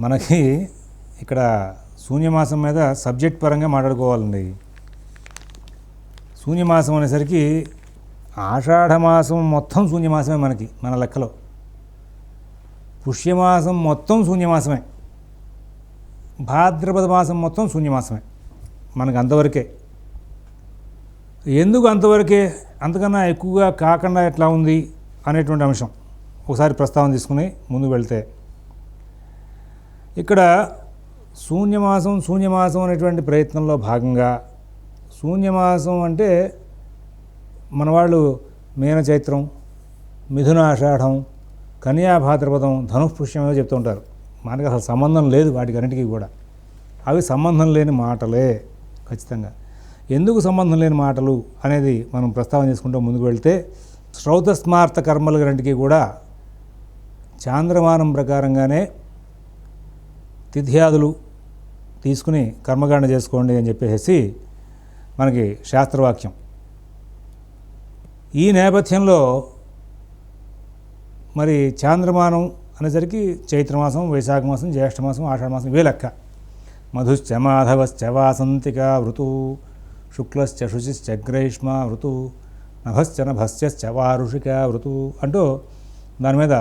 మనకి ఇక్కడ శూన్యమాసం మీద సబ్జెక్ట్ పరంగా మాట్లాడుకోవాలండి. శూన్యమాసం అనేసరికి ఆషాఢమాసం మొత్తం శూన్యమాసమే మనకి మన లెక్కలో. పుష్యమాసం మొత్తం శూన్యమాసమే. భాద్రపద మాసం మొత్తం శూన్యమాసమే మనకు అంతవరకే. ఎందుకు అంతవరకే? అంతకన్నా ఎక్కువగా కాకుండా ఎట్లా ఉంది అనేటువంటి అంశం. ఒకసారి ప్రస్తావన తీసుకుని ముందుకు వెళ్తే ఇక్కడ శూన్యమాసం శూన్యమాసం అనేటువంటి ప్రయత్నంలో భాగంగా శూన్యమాసం అంటే మన వాళ్ళు మీన చైత్రం మిథున ఆషాఢం కన్యా ఏదో చెప్తూ ఉంటారు. మనకి అసలు సంబంధం లేదు వాటికన్నిటికీ కూడా. అవి సంబంధం లేని మాటలే ఖచ్చితంగా. ఎందుకు సంబంధం లేని మాటలు అనేది మనం ప్రస్తావన చేసుకుంటూ ముందుకు వెళ్తే శ్రౌతస్మార్థ కర్మలు రెంటికి కూడా చాంద్రమానం ప్రకారంగానే తిథ్యాదులు తీసుకుని కర్మకాండ చేసుకోండి అని చెప్పేసి మనకి శాస్త్రవాక్యం. ఈ నేపథ్యంలో మరి చాంద్రమానం అనేసరికి చైత్రమాసం వైశాఖ మాసం జ్యేష్ఠమాసం ఆషాఢమాసం ఇవే లెక్క. మధుశ్చ మాధవశ్చ వాసంతిక ఋతు శుక్లశ్చ శుచిశ్చ గ్రైష్మ ఋతు నభశ్చ నభస్యశ్చ వారుషిక ఋతు అంటూ దాని మీద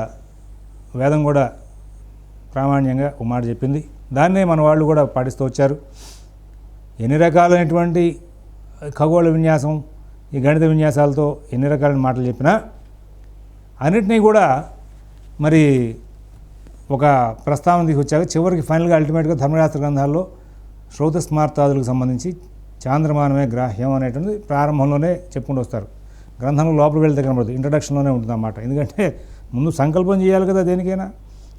వేదం కూడా ప్రామాణ్యంగా ఒక మాట చెప్పింది. దాన్నే మన వాళ్ళు కూడా పాటిస్తూ వచ్చారు. ఎన్ని రకాలైనటువంటి ఖగోళ విన్యాసం ఈ గణిత విన్యాసాలతో ఎన్ని రకాలైన మాటలు చెప్పినా అన్నిటినీ కూడా మరి ఒక ప్రస్తావన తీసుకొచ్చాక చివరికి ఫైనల్గా అల్టిమేట్గా ధర్మశాస్త్ర గ్రంథాల్లో శ్రౌత స్మార్తాదులకు సంబంధించి చాంద్రమానమే గ్రాహ్యం అనేటువంటిది ప్రారంభంలోనే చెప్పుకుంటూ వస్తారు. గ్రంథంలో లోపలికి వెళ్తే కనబడదు ఇంట్రడక్షన్లోనే ఉంటుంది అన్నమాట ఎందుకంటే ముందు సంకల్పం చేయాలి కదా దేనికైనా.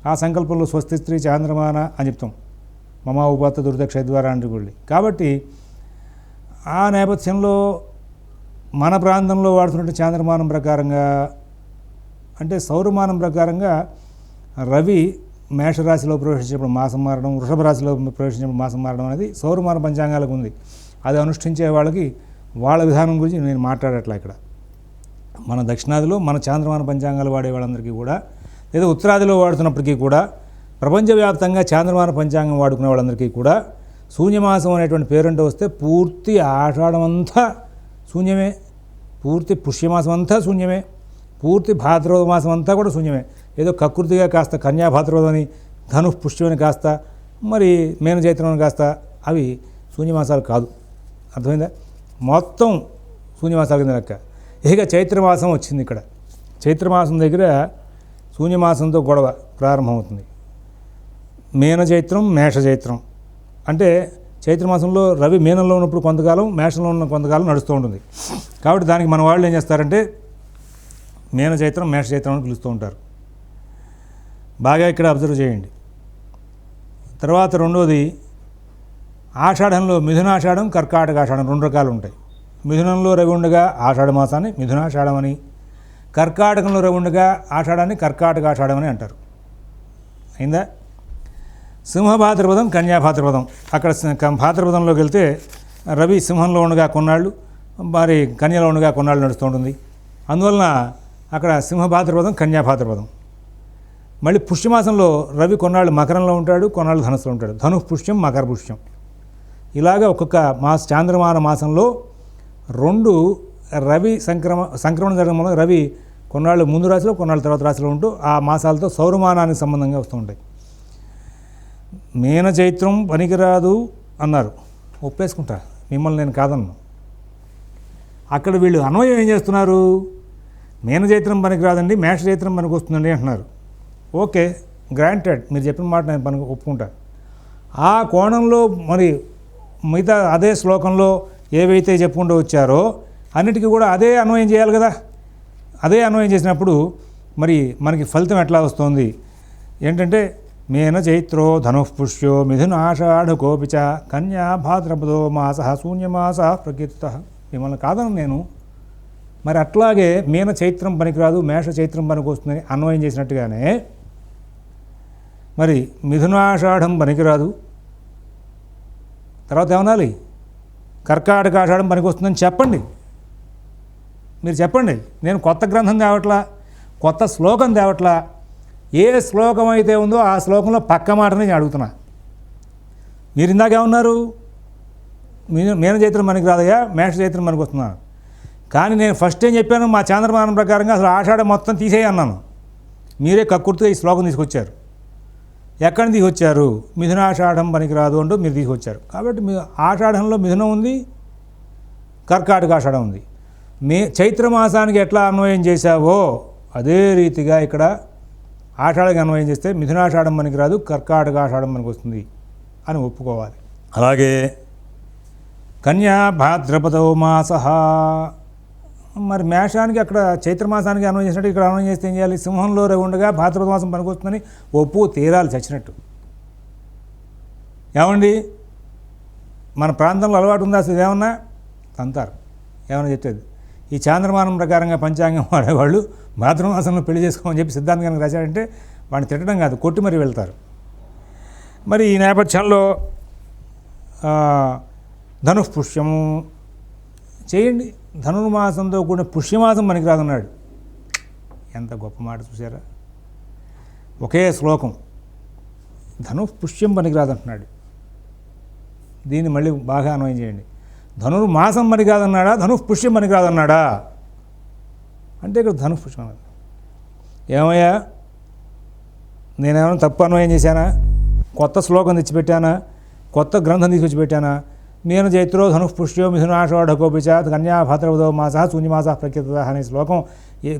ఆ సంకల్పంలో స్వస్తి స్త్రీ చాంద్రమాన అని చెప్తాం. మమా ఉపాత దుర్దక్ష ద్వారా అంటే కాబట్టి ఆ నేపథ్యంలో మన ప్రాంతంలో వాడుతున్నట్టు చాంద్రమానం ప్రకారంగా అంటే సౌరమానం ప్రకారంగా రవి మేషరాశిలో ప్రవేశించినప్పుడు మాసం మారడం వృషభ రాశిలో ప్రవేశించినప్పుడు మాసం మారడం అనేది సౌరమాన పంచాంగాలకు ఉంది. అది అనుష్ఠించే వాళ్ళకి వాళ్ళ విధానం గురించి నేను మాట్లాడట్లా ఇక్కడ. మన దక్షిణాదిలో మన చాంద్రమాన పంచాంగాలు వాడే వాళ్ళందరికీ కూడా లేదా ఉత్తరాదిలో వాడుతున్నప్పటికీ కూడా ప్రపంచవ్యాప్తంగా చాంద్రమాన పంచాంగం వాడుకునే వాళ్ళందరికీ కూడా శూన్యమాసం అనేటువంటి పేరుంటే వస్తే పూర్తి ఆషాఢం అంతా శూన్యమే. పూర్తి పుష్యమాసం అంతా శూన్యమే. పూర్తి భాద్రవ మాసం అంతా కూడా శూన్యమే. ఏదో కకృతిగా కాస్త కన్యా భాద్రపదం ధను పుష్యమని కాస్త మరి మేన చైత్రం అని కాస్త అవి శూన్యమాసాలు కాదు. అర్థమైందా? మొత్తం శూన్యమాసాల కింద లెక్క. ఇక చైత్రమాసం వచ్చింది ఇక్కడ. చైత్రమాసం దగ్గర శూన్యమాసంతో గొడవ ప్రారంభమవుతుంది. మేన చైత్రం మేష చైత్రం అంటే చైత్రమాసంలో రవి మీనంలో ఉన్నప్పుడు కొంతకాలం మేషంలో ఉన్న కొంతకాలం నడుస్తూ ఉంటుంది. కాబట్టి దానికి మన వాళ్ళు ఏం చేస్తారంటే మేన చైత్రం మేష చైత్రం అని పిలుస్తూ ఉంటారు. బాగా ఇక్కడ అబ్జర్వ్ చేయండి. తర్వాత రెండోది ఆషాఢంలో మిథునాషాఢం కర్కాటక ఆషాఢం రెండు రకాలు ఉంటాయి. మిథునంలో రవి ఉండగా ఆషాఢ మాసాన్ని మిథునాషాఢం అని కర్కాటకంలో రవి ఉండగా ఆషాఢాన్ని కర్కాటక ఆషాఢం అని అంటారు. అయిందా? సింహభాద్రపదం కన్యాభాద్రపదం. అక్కడ భాద్రపదంలోకి వెళ్తే రవి సింహంలో ఉండగా కొన్నాళ్ళు మరి కన్యలో ఉండగా కొన్నాళ్ళు నడుస్తూ ఉంటుంది. అందువలన అక్కడ సింహభాద్రపదం కన్యాభాద్రపదం. మళ్ళీ పుష్యమాసంలో రవి కొన్నాళ్ళు మకరంలో ఉంటాడు కొన్నాళ్ళు ధనుసులో ఉంటాడు. ధను పుష్యం మకర పుష్యం. ఇలాగ ఒక్కొక్క మాస చాంద్రమాన మాసంలో రెండు రవి సంక్రమ సంక్రమణ జరగడం వల్ల రవి కొన్నాళ్ళు ముందు రాశిలో కొన్నాళ్ళు తర్వాత రాశిలో ఉంటూ ఆ మాసాలతో సౌరమానానికి సంబంధంగా వస్తూ ఉంటాయి. మీన చైత్రం పనికిరాదు అన్నారు. ఒప్పేసుకుంటా మిమ్మల్ని నేను కాదన్ను. అక్కడ వీళ్ళు అన్వయం ఏం చేస్తున్నారు? మీన చైత్రం పనికిరాదండి మేష చైత్రం పనికి వస్తుందండి అంటున్నారు. Okay granted. మీరు చెప్పిన మాట నేను పనికి ఒప్పుకుంటా. ఆ కోణంలో మరి మిగతా అదే శ్లోకంలో ఏవైతే చెప్పుకుంటూ వచ్చారో అన్నిటికీ కూడా అదే అన్వయం చేయాలి కదా. అదే అన్వయం చేసినప్పుడు మరి మనకి ఫలితం ఎట్లా వస్తుంది? ఏంటంటే మేన చైత్రో ధనుఃపుష్యో మిథున ఆషాఢ కోపిచ కన్యా భాద్రపదో మాస శూన్యమాస ప్రకీర్త మిమ్మల్ని కాదను నేను. మరి అట్లాగే మీన చైత్రం పనికిరాదు మేష చైత్రం పనికి వస్తుందని అన్వయం చేసినట్టుగానే మరి మిథునాషాఢం పనికిరాదు. తర్వాత ఏమనాలి? కర్కాటకాషాఢం పనికి వస్తుందని చెప్పండి. మీరు చెప్పండి నేను కొత్త గ్రంథం తేవట్లా? కొత్త శ్లోకం తేవట్లా? ఏ శ్లోకం అయితే ఉందో ఆ శ్లోకంలో పక్క మాటని నేను అడుగుతున్నా. మీరు ఇందాకేమన్నారు మీన మీన చైత్రం మనకి రాదయ్యా మేష చైత్రం మనకు వస్తున్నాను కానీ నేను ఫస్ట్ ఏం చెప్పాను మా చాంద్రమానం ప్రకారంగా అసలు ఆషాఢం మొత్తం తీసేయన్నాను మీరే కక్కుర్తిగా ఈ శ్లోకం తీసుకొచ్చారు. ఎక్కడి తీసుకొచ్చారు? మిథునాషాఢం పనికిరాదు అంటూ మీరు తీసుకొచ్చారు. కాబట్టి మీ ఆషాఢంలో మిథునం ఉంది కర్కాటక ఆషాఢం ఉంది. మే చైత్ర మాసానికి ఎట్లా అన్వయం చేశావో అదే రీతిగా ఇక్కడ ఆషాఢకి అన్వయం చేస్తే మిథునాషాఢం మనకి రాదు కర్కాటక ఆషాఢం మనకు వస్తుంది అని ఒప్పుకోవాలి. అలాగే కన్యా భాద్రపదో మాస. మరి మేషానికి అక్కడ చైత్రమాసానికి అన్వయం చేసినట్టు ఇక్కడ అన్వయం చేస్తే ఏం చేయాలి? సింహంలో రవి ఉండగా భాద్రపద మాసం పనికొస్తుందని ఒప్పు తీరాలి చచ్చినట్టు. ఏమండి? మన ప్రాంతంలో అలవాటు ఉందా అసలు? ఏమన్నా? తంతారు. ఏమన్నా చెప్పేది ఈ చాంద్రమానం ప్రకారంగా పంచాంగం వాడేవాళ్ళు భాద్రమాసంలో పెళ్ళి చేసుకోమని చెప్పి సిద్ధాంతం కనుక రాశాడంటే వాడిని తిట్టడం కాదు కొట్టి మరి వెళ్తారు. మరి ఈ నేపథ్యంలో ఆ, ధనుఃపుష్యము చేయండి. ధనుర్మాసంతో కూడిన పుష్యమాసం మనకి రాదన్నాడు ఎంత గొప్ప మాట చూసారా ఒకే శ్లోకం. ధనుఃపుష్యం పనికి రాదంటున్నాడు దీన్ని మళ్ళీ బాగా అన్వయం చేయండి. ధనుర్మాసం మరి కాదన్నాడా? ధనుఃపుష్యం పనికి కాదన్నాడా? అంటే ఇక్కడ ధనుఃపుష్యం అన్నది. ఏమయ్యా? నేనేమైనా తప్పు అన్వయం చేశానా? కొత్త శ్లోకం తెచ్చిపెట్టానా? కొత్త గ్రంథం తీసుకొచ్చి పెట్టానా నేను చైత్రో ధనుఃపుష్యో మిథునాషోఢకోపిచ కన్యా భాద్రవదో మాస శూన్యమాస ప్రఖ్యత అనే శ్లోకం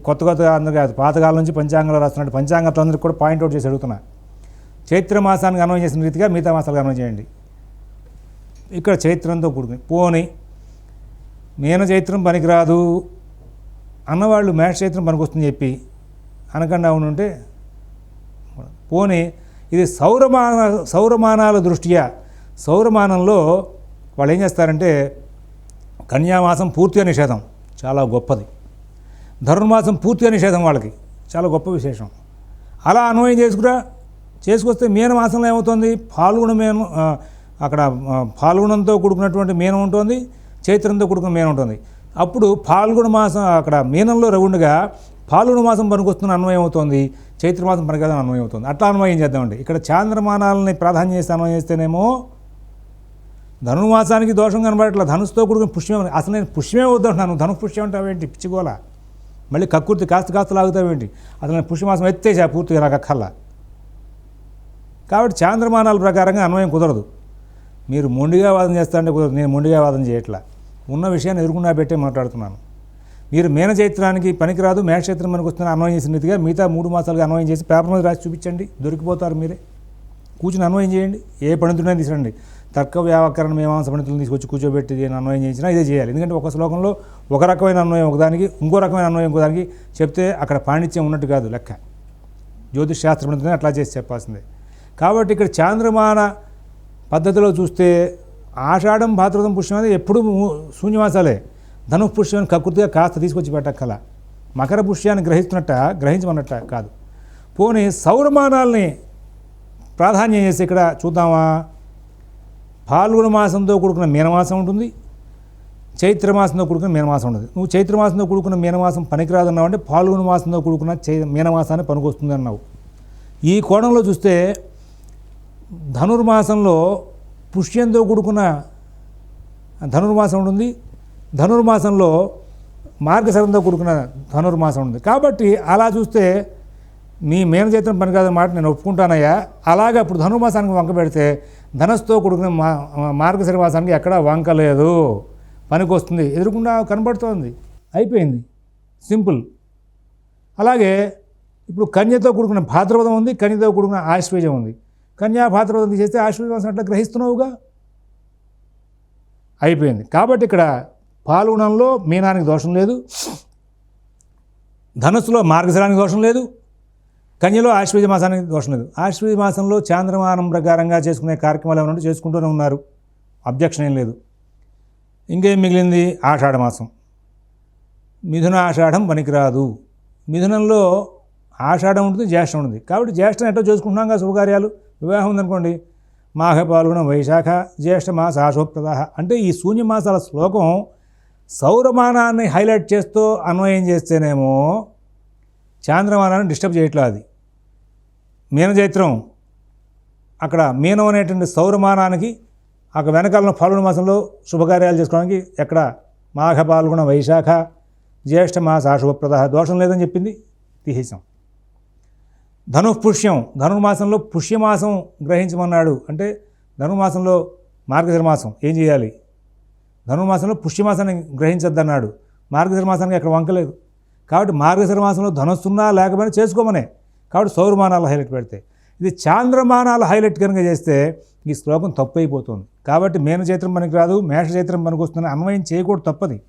కొత్త కొత్త అందరికీ పాతకాలం నుంచి పంచాంగంలో రాస్తున్నాడు పంచాంగంతో అందరికీ కూడా పాయింట్అవుట్ చేసి అడుగుతున్నా. చైత్ర మాసానికి అన్వయం చేసిన రీతిగా మిగతా మాసాలకు అన్వయం చేయండి. ఇక్కడ చైత్రంతో కూడుకుని. పోని మీన చైత్రం పనికిరాదు అన్నవాళ్ళు మేష చైత్రం పనికొస్తుందని చెప్పి అనకుండా ఉంటే పోనీ ఇది సౌరమాన సౌరమానాల దృష్ట్యా సౌరమానంలో వాళ్ళు ఏం చేస్తారంటే కన్యామాసం పూర్తిగా నిషేధం చాలా గొప్పది. ధనుర్మాసం పూర్తిగా నిషేధం వాళ్ళకి చాలా గొప్ప విశేషం. అలా అన్వయం చేసుకురా చేసుకొస్తే మీన మాసంలో ఏమవుతుంది? పాల్గొన మేనం అక్కడ ఫాల్గుణంతో పాల్గొనంతో కూడుకున్నటువంటి మీనం ఉంటుంది చైత్రంతో కూడుకున్న మీనం ఉంటుంది. అప్పుడు పాల్గొన మాసం అక్కడ మీనంలో రవుండగా పాల్గొన మాసం పనికొస్తున్న అన్వయం అవుతుంది చైత్రమాసం పనికిరాదని అన్వయం అవుతుంది. అట్లా అన్వయం చేద్దామండి. ఇక్కడ చాంద్రమానాలని ప్రాధాన్యం చేసి అన్వయం చేస్తేనేమో ధనుర్మాసానికి దోషం కనబడట్లా ధనుసుతో కూడుకుని పుష్యమే అసలు నేను పుష్యమే వద్దంటున్నాను. ధను పుష్యం అంటావేంటి? పిచ్చిగోలా మళ్ళీ కక్కుర్తి కాస్త కాస్త లాగుతావేంటి? అసలు నేను పుష్యమాసం ఎత్తేసా పూర్తిగా నాకు అక్కర్లా? కాబట్టి చాంద్రమానాల ప్రకారంగా అన్వయం కుదరదు. మీరు మొండిగా వాదన చేస్తారంటే కుదరదు. నేను మొండిగా వాదన చేయట్లా. ఉన్న విషయాన్ని ఎదుర్కొన్నా పెట్టే మాట్లాడుతున్నాను. మీరు మేన చైత్రానికి పనికిరాదు మేష చైత్రం మనకు వస్తున్న అన్వయం చేసిన రీతిగా మిగతా మూడు మాసాలుగా అన్వయం చేసి పేపర్ మీద రాసి చూపించండి. దొరికిపోతారు మీరే. కూర్చుని అన్వయం చేయండి. ఏ పండితుడైనా తీసుకురండి తర్క వ్యాకరణ మీమాంస పండితులను తీసుకొచ్చి కూర్చోబెట్టి దీన్ని అన్వయం చేసినా ఇదే చేయాలి. ఎందుకంటే ఒక శ్లోకంలో ఒక రకమైన అన్వయం ఒకదానికి ఇంకో రకమైన అన్వయం ఇంకోదానికి చెప్తే అక్కడ పాండిత్యం ఉన్నట్టు కాదు లెక్క. జ్యోతిష్ శాస్త్ర పండితులని అట్లా చేసి చెప్పాల్సిందే. కాబట్టి ఇక్కడ చాంద్రమాన పద్ధతిలో చూస్తే ఆషాఢం భాద్రతం పుష్యం అనేది ఎప్పుడు శూన్యవాసాలే. ధను పుష్యాన్ని కకృతిగా కాస్త తీసుకొచ్చి పెట్టక్కల. మకర పుష్యాన్ని గ్రహిస్తున్నట్ట గ్రహించమన్నట్ట కాదు. పోనీ సౌరమానాల్ని ప్రాధాన్యం చేసి ఇక్కడ చూద్దామా? పాల్గొన మాసంతో కూడుకున్న మీనమాసం ఉంటుంది. చైత్రమాసంతో కూడుకున్న మీనమాసం ఉంటుంది. నువ్వు చైత్రమాసంతో కూడుకున్న మీనమాసం పనికిరాదు అన్నావు అంటే పాల్గొన మాసంతో కూడుకున్న చై మీనమాసాన్ని పనికొస్తుంది అన్నావు. ఈ కోణంలో చూస్తే ధనుర్మాసంలో పుష్యంతో కూడుకున్న ధనుర్మాసం ఉంటుంది ధనుర్మాసంలో మార్గశరంతో కూడుకున్న ధనుర్మాసం ఉంది. కాబట్టి అలా చూస్తే మీ మేనచేతం పని కాదని మాట నేను ఒప్పుకుంటానయ్యా. అలాగే అప్పుడు ధనుర్మాసానికి వంక పెడితే ధనస్తో కూడుకున్న మా మార్గశరమాసానికి ఎక్కడా వంక లేదు. పనికి వస్తుంది. ఎదురుకుండా కనబడుతోంది. అయిపోయింది. సింపుల్. అలాగే ఇప్పుడు కన్యతో కూడుకున్న భాద్రపదం ఉంది. కన్యతో కూడుకున్న ఆశ్వేజం ఉంది. కన్యా చేస్తే తీసేస్తే అట్లా గ్రహిస్తున్నావుగా? అయిపోయింది. కాబట్టి ఇక్కడ పాల్గొనంలో మీనానికి దోషం లేదు. ధనుస్సులో మార్గశరానికి దోషం లేదు. కన్యలో ఆశ్వీజ మాసానికి దోషం లేదు. ఆశ్వీజ మాసంలో చాంద్రమానం ప్రకారంగా చేసుకునే కార్యక్రమాలు ఏమైనా ఉంటే చేసుకుంటూనే ఉన్నారు. అబ్జెక్షన్ ఏం లేదు. ఇంకేం మిగిలింది? ఆషాఢ మాసం. మిథున ఆషాఢం పనికిరాదు. మిథునంలో ఆషాఢం ఉంటుంది జ్యేష్టం ఉంటుంది. కాబట్టి జ్యేష్టం ఎట్లా చేసుకుంటున్నాం కదా శుభకార్యాలు? వివాహం ఉందనుకోండి మాఘ పాల్గొన వైశాఖ జ్యేష్ఠ మాస ఆశోప్రదాహ అంటే ఈ శూన్యమాసాల శ్లోకం సౌరమానాన్ని హైలైట్ చేస్తూ అన్వయం చేస్తేనేమో చాంద్రమానాన్ని డిస్టర్బ్ చేయట్లేదు అది. మీనచైత్రం అక్కడ మీనం అనేటువంటి సౌరమానానికి అక్కడ వెనకాల పాల్గొన మాసంలో శుభకార్యాలు చేసుకోవడానికి ఎక్కడ మాఘ పాల్గొన వైశాఖ జ్యేష్ఠ మాస శుభప్రద దోషం లేదని చెప్పింది తీసేసాం ధనుపుష్యం ధనుర్మాసంలో పుష్యమాసం గ్రహించమన్నాడు. అంటే ధనుర్మాసంలో మార్గధర్మాసం ఏం చేయాలి? ధనుర్మాసంలో పుష్యమాసాన్ని గ్రహించొద్దన్నాడు. మార్గధర్మాసానికి అక్కడ వంకలేదు కాబట్టి మార్గధర్మాసంలో మాసంలో ధనస్సున్నా లేకపోయినా చేసుకోమనే. కాబట్టి సౌరమానాలు హైలైట్ పెడితే. ఇది చాంద్రమానాలు హైలైట్ కనుక చేస్తే ఈ శ్లోకం తప్పు అయిపోతుంది కాబట్టి మేన చైత్రం పనికి రాదు మేష చైత్రం పనికి వస్తుందని అన్వయం చేయకూడదు తప్పది.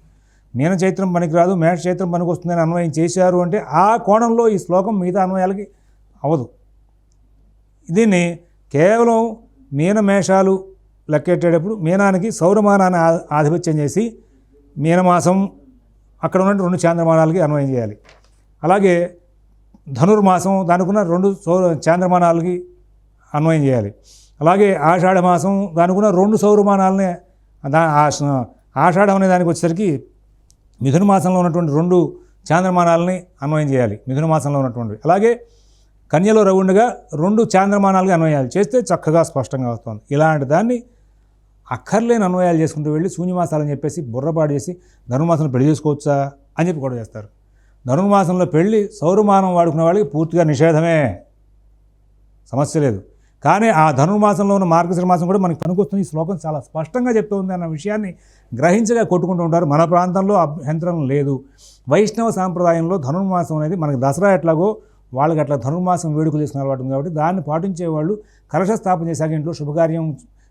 మీన చైత్రం పనికి రాదు మేష చైత్రం పనికి వస్తుందని అన్వయం చేశారు అంటే ఆ కోణంలో ఈ శ్లోకం మిగతా అన్వయాలకి అవదు దీన్ని కేవలం మీన మేషాలు లెక్కెట్టేటప్పుడు మీనానికి సౌరమానాన్ని ఆ- ఆధిపత్యం చేసి మీనమాసం అక్కడ ఉన్న రెండు చాంద్రమానాలకి అన్వయం చేయాలి. అలాగే ధనుర్మాసం దానికున్న రెండు సౌర చాంద్రమానాలకి అన్వయం చేయాలి. అలాగే ఆషాఢ మాసం దానికున్న రెండు సౌరమానాలనే దా ఆషాఢం అనే దానికి వచ్చేసరికి మిథున మాసంలో ఉన్నటువంటి రెండు చాంద్రమానాలని అన్వయం చేయాలి. మిథున మాసంలో ఉన్నటువంటి అలాగే కన్యలో రౌండ్గా రెండు చాంద్రమానాలుగా అన్వయాలు చేస్తే చక్కగా స్పష్టంగా వస్తుంది. ఇలాంటి దాన్ని అక్కర్లేని అన్వయాలు చేసుకుంటూ వెళ్ళి శూన్యమాసాలని చెప్పేసి బుర్రపాటు చేసి ధనుర్మాసంలో పెళ్ళి చేసుకోవచ్చా అని చెప్పి కూడా చేస్తారు. ధనుర్మాసంలో పెళ్ళి సౌరమానం వాడుకునే వాళ్ళకి పూర్తిగా నిషేధమే. సమస్య లేదు. కానీ ఆ ధనుర్మాసంలో ఉన్న మార్గశిర మాసం కూడా మనకి పనికొస్తుంది. ఈ శ్లోకం చాలా స్పష్టంగా చెప్తుంది అన్న విషయాన్ని గ్రహించగా కొట్టుకుంటూ ఉంటారు. మన ప్రాంతంలో అభ్యంతరం లేదు. వైష్ణవ సాంప్రదాయంలో ధనుర్మాసం అనేది మనకి దసరా ఎట్లాగో వాళ్ళకి అట్లా ధనుర్మాసం వేడుకలు చేసుకునే అలవాటు ఉంది కాబట్టి దాన్ని పాటించే వాళ్ళు కలశ స్థాపన చేశాక ఇంట్లో శుభకార్యం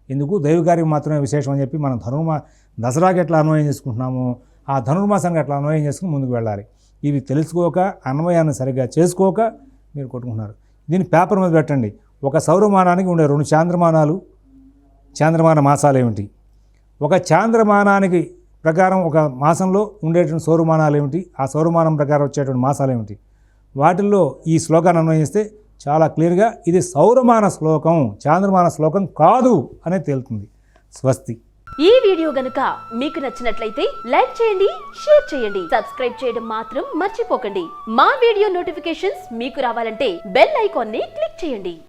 ఎందుకు? దైవకార్యం మాత్రమే విశేషం అని చెప్పి మనం ధనుర్మా దసరాకి ఎట్లా అన్వయం చేసుకుంటున్నామో ఆ ధనుర్మాసానికి అట్లా అన్వయం చేసుకుని ముందుకు వెళ్ళాలి. ఇవి తెలుసుకోక అన్వయాన్ని సరిగ్గా చేసుకోక మీరు కొట్టుకుంటున్నారు. దీన్ని పేపర్ మీద పెట్టండి. ఒక సౌరమానానికి ఉండే రెండు చాంద్రమానాలు చాంద్రమాన మాసాలు ఏమిటి? ఒక చాంద్రమానానికి ప్రకారం ఒక మాసంలో ఉండేటువంటి సౌరమానాలు ఏమిటి? ఆ సౌరమానం ప్రకారం వచ్చేటువంటి మాసాలు ఏమిటి? వాటిల్లో ఈ శ్లోకాన్ని అన్వయిస్తే చాలా క్లియర్గా ఇది సౌరమాన శ్లోకం చాంద్రమాన శ్లోకం కాదు అనేది తేలుతుంది. స్వస్తి. ఈ వీడియో గనుక మీకు నచ్చినట్లయితే లైక్ చేయండి షేర్ చేయండి. సబ్స్క్రైబ్ చేయడం మాత్రం మర్చిపోకండి. మా వీడియో నోటిఫికేషన్స్ మీకు రావాలంటే బెల్ ఐకాన్ని క్లిక్ చేయండి.